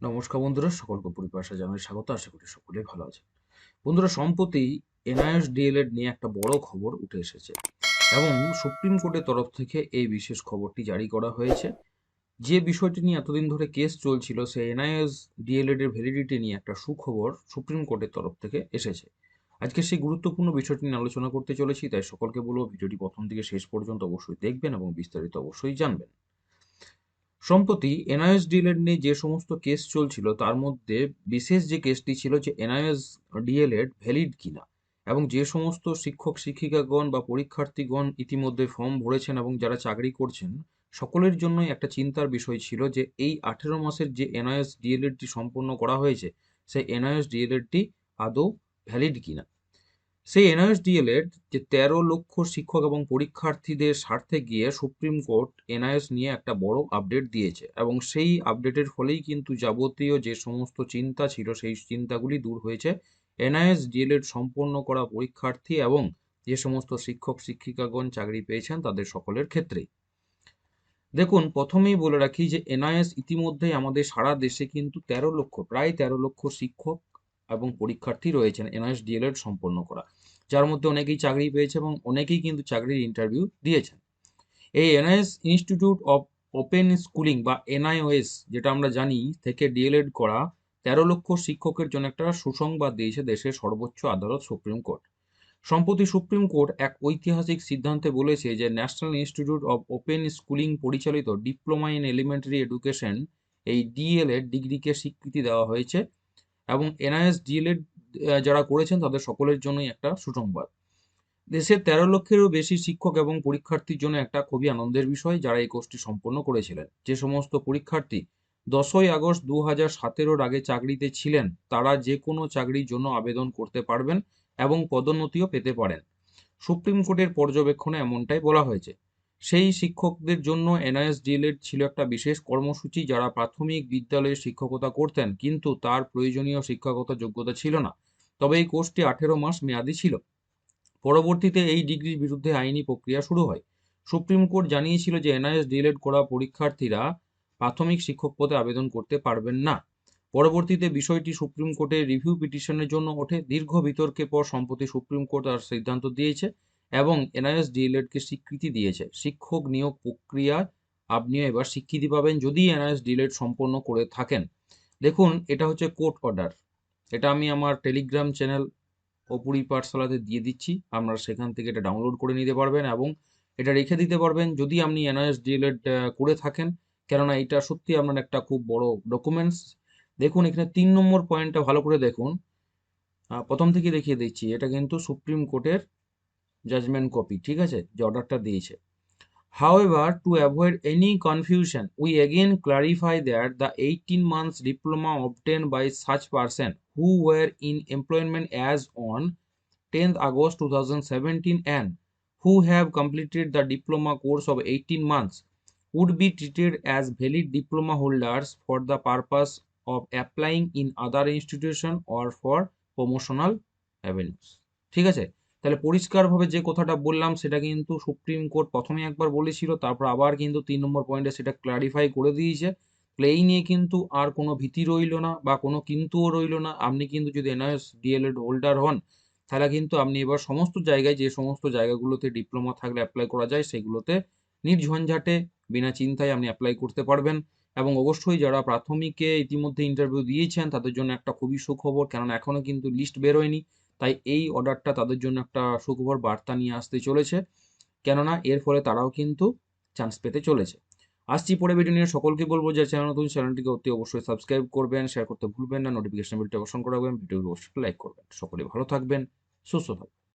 নমস্কার বন্ধুরা, সকলকে পরিভাষা জানাই স্বাগত, আশা করি সকলেই ভালো আছেন। বন্ধুরা, সম্প্রতি এনআইএস ডিএলএড নিয়ে একটা বড় খবর উঠে এসেছে এবং সুপ্রিম কোর্টের তরফ থেকে এই বিশেষ খবরটি জারি করা হয়েছে। যে বিষয়টি নিয়ে এতদিন ধরে কেস চলছিল, সেই এনআইএস ডিএলএড এর ভ্যালিডিটি নিয়ে একটা সুখবর সুপ্রিম কোর্টের তরফ থেকে এসেছে। আজকে সেই গুরুত্বপূর্ণ বিষয়টি নিয়ে আলোচনা করতে চলেছি, তাই সকলকে বলব ভিডিওটি প্রথম থেকে শেষ পর্যন্ত অবশ্যই দেখবেন এবং বিস্তারিত অবশ্যই জানবেন। সম্প্রতি এনআইএস ডিএলএড নিয়ে যে সমস্ত কেস চলছিল, তার মধ্যে বিশেষ যে কেসটি ছিল যে এনআইএস ডিএলএড ভ্যালিড কিনা এবং যে সমস্ত শিক্ষক, শিক্ষিকাগণ বা পরীক্ষার্থীগণ ইতিমধ্যে ফর্ম ভরেছেন এবং যারা চাকরি করছেন, সকলের জন্যই একটা চিন্তার বিষয় ছিল যে এই আঠেরো মাসের যে এনআইএস ডিএলএডটি সম্পন্ন করা হয়েছে, সেই এনআইএস ডিএলএডটি আদৌ ভ্যালিড কিনা। সেই এনআইএস ডিএলএড যে তেরো লক্ষ শিক্ষক এবং পরীক্ষার্থীদের স্বার্থে গিয়ে সুপ্রিম কোর্ট এনআইএস নিয়ে একটা বড় আপডেট দিয়েছে এবং সেই আপডেটের ফলেই কিন্তু যাবতীয় যে সমস্ত চিন্তা ছিল সেই চিন্তাগুলি দূর হয়েছে। এনআইএস ডিএলএড সম্পন্ন করা পরীক্ষার্থী এবং যে সমস্ত শিক্ষক শিক্ষিকাগণ চাকরি পেয়েছেন তাদের সকলের ক্ষেত্রেই। দেখুন, প্রথমেই বলে রাখি যে এনআইএস ইতিমধ্যেই আমাদের সারা দেশে কিন্তু তেরো লক্ষ, প্রায় তেরো লক্ষ শিক্ষক এবং পরীক্ষার্থী রয়েছেন এনআইএস ডিএলএড সম্পন্ন করা, যার মধ্যে অনেকেই চাকরি পেয়েছে এবং অনেকেই কিন্তু চাকরির ইন্টারভিউ দিয়েছেন। এই NIS institute of open schooling বা এনআইওএস যেটা আমরা জানি থেকে ডিএলএড করা তেরো লক্ষ শিক্ষকের জন্য একটা সুসংবাদ দিয়েছে দেশের সর্বোচ্চ আদালত সুপ্রিম কোর্ট। সম্প্রতি সুপ্রিম কোর্ট এক ঐতিহাসিক সিদ্ধান্তে বলেছে যে national institute of open schooling পরিচালিত ডিপ্লোমা ইন এলিমেন্টারি এডুকেশন এই ডিএলএড ডিগ্রিকে স্বীকৃতি দেওয়া হয়েছে এবং এনআইএস ডিএলএড যারা করেছেন তাদের সকলের জন্যই একটা সুসংবাদ। দেশের তেরো লক্ষেরও বেশি শিক্ষক এবং পরীক্ষার্থীর জন্য একটা খুবই আনন্দের বিষয় যারা এই কোর্সটি সম্পন্ন করেছিলেন। যে সমস্ত পরীক্ষার্থী দশই আগস্ট দু হাজার সতেরোর আগে চাকরিতে ছিলেন, তারা যে কোনো চাকরির জন্য আবেদন করতে পারবেন এবং পদোন্নতিও পেতে পারেন। সুপ্রিম কোর্টের পর্যবেক্ষণে এমনটাই বলা হয়েছে। সেই শিক্ষকদের জন্য এনআইএস ডিএলএড ছিল একটা বিশেষ কর্মসূচি যারা প্রাথমিক বিদ্যালয়ে শিক্ষকতা করতেন, কিন্তু তার প্রয়োজনীয় শিক্ষাগত যোগ্যতা ছিল না। তবে এই কোর্সটি আঠেরো মাস মেয়াদি ছিল। পরবর্তীতে এই ডিগ্রির বিরুদ্ধে আইনি প্রক্রিয়া শুরু হয়। সুপ্রিম কোর্ট জানিয়েছিল যে এনআইএস ডিএলএড করা পরীক্ষার্থীরা প্রাথমিক শিক্ষক পদে আবেদন করতে পারবেন না। পরবর্তীতে বিষয়টি সুপ্রিম কোর্টে রিভিউ পিটিশনের জন্য ওঠে। দীর্ঘ বিতর্কের পর সম্প্রতি সুপ্রিম কোর্ট তার সিদ্ধান্ত দিয়েছে এবং এনআইএস ডিএলএডকে স্বীকৃতি দিয়েছে। শিক্ষক নিয়োগ প্রক্রিয়া আপনিও এবার স্বীকৃতি পাবেন যদি এনআইএস ডিএলএড সম্পন্ন করে থাকেন। দেখুন, এটা হচ্ছে কোর্ট অর্ডার। এটা আমি আমার টেলিগ্রাম চ্যানেল অপুরি পাঠশালাতে দিয়ে দিচ্ছি। আপনারা সেখান থেকে এটা ডাউনলোড করে নিতে পারবেন এবং এটা রেখে দিতে পারবেন যদি আপনি এনআইএস ডিএলএড করে থাকেন। কেননা এটা সত্যি আপনার একটা খুব বড় ডকুমেন্টস দেখুন, এখানে তিন নম্বর পয়েন্টটা ভালো করে দেখুন। প্রথম থেকে দেখিয়ে দিচ্ছি। এটা কিন্তু সুপ্রিম কোর্টের জাজমেন্ট কপি ঠিক আছে যে অর্ডারটা দিয়েছে However, to avoid any confusion, we again clarify that the 18 months diploma obtained by such person who were in employment as on 10th August 2017 and who have completed the diploma course of 18 months would be treated as valid diploma holders for the purpose of applying in other institution or for promotional avenues. ঠিক আছে তাহলে পরিষ্কারভাবে যে কথাটা বললাম, সেটা কিন্তু supreme court প্রথমে একবার বলেছিল, তারপর আবার কিন্তু তিন নম্বর পয়েন্টে সেটা ক্লারিফাই করে দিয়েছে। তাহলে এই নিয়ে কিন্তু আর কোনো ভীতি রইল না বা কোনো কিন্তুও রইল না। আপনি কিন্তু যদি এনআইএস ডিএলএড হোল্ডার হন, তাহলে কিন্তু আপনি এবার সমস্ত জায়গায় যে সমস্ত জায়গাগুলোতে ডিপ্লোমা থাকলে অ্যাপ্লাই করা যায়, সেগুলোতে নির্ঝঞ্ঝাটে, বিনা চিন্তায় আপনি অ্যাপ্লাই করতে পারবেন। এবং অবশ্যই যারা প্রাথমিকে ইতিমধ্যে ইন্টারভিউ দিয়েছেন, তাদের জন্য একটা খুবই সুখবর, কেননা এখনও কিন্তু লিস্ট বেরোয়নি। তাই এই অর্ডারটা তাদের জন্য একটা সুখবর বার্তা নিয়ে আসতে চলেছে। কেননা এর ফলে তারাও কিন্তু চান্স পেতে চলেছে। আসছি পরে ভিডিও নিয়ে। সকলকে বলব যে চ্যানেল নতুন চ্যানেলটিকে অতি অবশ্যই সাবস্ক্রাইব করবেন শেয়ার করতে ভুলবেন না নোটিফিকেশন বিলটি করে করাবেন ভিডিওগুলো অবশ্যই লাইক করবেন। সকলে ভালো থাকবেন, সুস্থ থাকবেন।